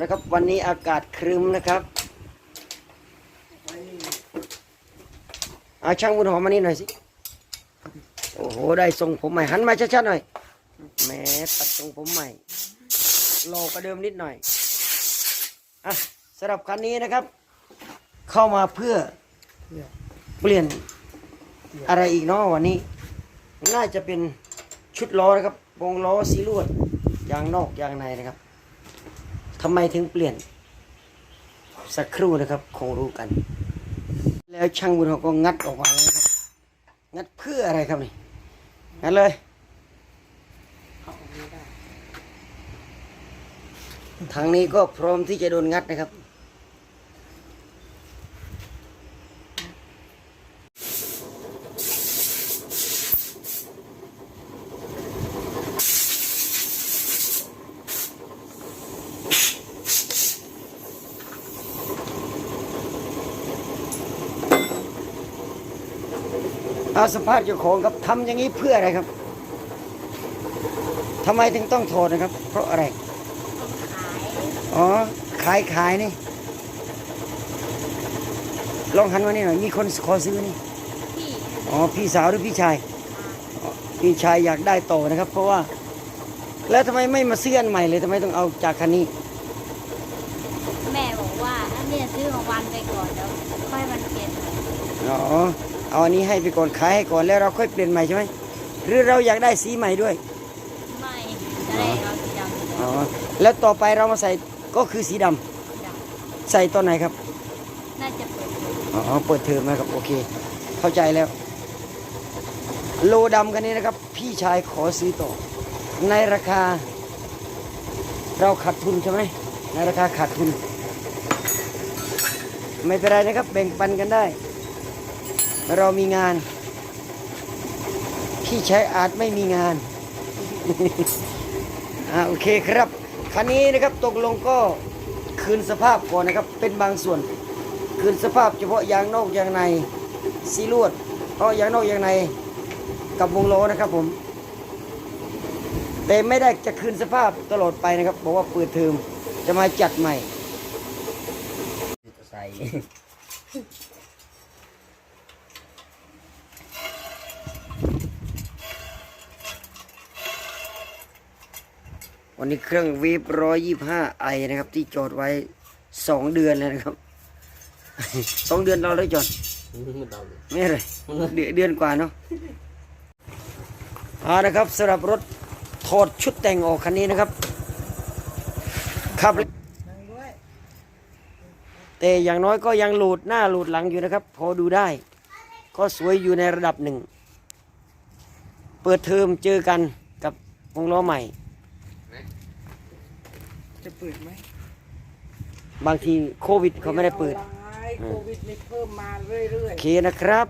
นะครับวันนี้อากาศครึ้มนะครับเอาช่างบุญหอมมานี่หน่อยสิ โอ้โห ได้ทรงผมใหม่ หันมาชัดๆหน่อยแหมตัดทรงผมใหม่โลกว่าเดิมนิดหน่อยอะสำหรับคันนี้นะครับ เข้ามาเพื่อเปลี่ยนอะไรอีกเนาะวันนี้ น่าจะเป็นชุดล้อนะครับวงล้อสีลวดยางนอกยางในนะครับ ทำไมถึงเปลี่ยน สักครู่นะครับคงรู้กัน แล้วช่างบุญเขาก็งัดออกมาแล้วครับ งัดเพื่ออะไรครับนี่ งัดเลยทางนี้ก็พร้อมที่จะโดนงัดนะครับ เอาสภาพเจ้าของครับทำอย่างนี้เพื่ออะไรครับทำไมถึงต้องถอดนะครับ เพราะอะไร อ๋อ ขายขายนี่ ลองหันมานี่หน่อย มีคนขอซื้อนี่พี่อ๋อ พี่สาวหรือพี่ชายอ๋อพี่ชายอยากได้ต่อนะครับ เพราะว่า แล้วทำไมไม่มาซื้ออันใหม่เลยทำไมต้องเอาจากคันนี้ แม่บอกว่า อันเนี้ยซื้อของวันไปก่อนแล้ว ค่อยมันเปลี่ยนใหม่อ๋อ เอาอันนี้ให้ไปก่อนขายให้ก่อนแล้วเราค่อยเปลี่ยนใหม่ใช่ไหมหรือเราอยากได้สีใหม่ด้วยไม่จะได้เอาสีดำสีอ๋อดำแล้วต่อไปเรามาใส่ก็คือสีดำสีดใส่ตอนไหนครับำน่าจะเปิดอ๋อเปิดเทอมนะครับโอเค เข้าใจแล้ว โลดำกันนี้นะครับ พี่ชายขอซื้อต่อ ในราคา เราขาดทุนใช่ไหมในราคาขาดทุน ไม่เป็นไรนะครับแบ่งปันกันได้ เรามีงาน พี่ใชายอาจไม่มีงานอ่าโอเคครับคันนี้นะครับตกลงก็คืนสภาพก่อนนะครับ เป็นบางส่วน คืนสภาพเฉพาะยางนอกยางในซีลวดเพราะยางนอกยางในกับวงล้อนะครับผมแต่ไม่ได้จะคืนสภาพตลอดไปนะครับบอกว่าเปิดเทอมจะมาจัดใหม่ใส่ วันนี้เครื่องวีบร้อยยี่ห้าไอนะครับ ที่จอดไว้สองเดือนแล้วนะครับสองเดือนเราได้จอดมันดำไม่เลยเดือนเดือนกว่าเนาะเอานะครับสำหรับรถถอดชุดแต่งออกคันนี้นะครับครับแต่อย่างน้อยก็ยังหลุดหน้าหลุดหลังอยู่นะครับ พอดูได้ ก็สวยอยู่ในระดับหนึ่ง เปิดเทอมเจอกันกับวงล้อใหม่ จะเปิดไหมบางทีโควิดเขาไม่ได้เปิด โควิดนี่เพิ่มมาเรื่อยโอเคนะครับ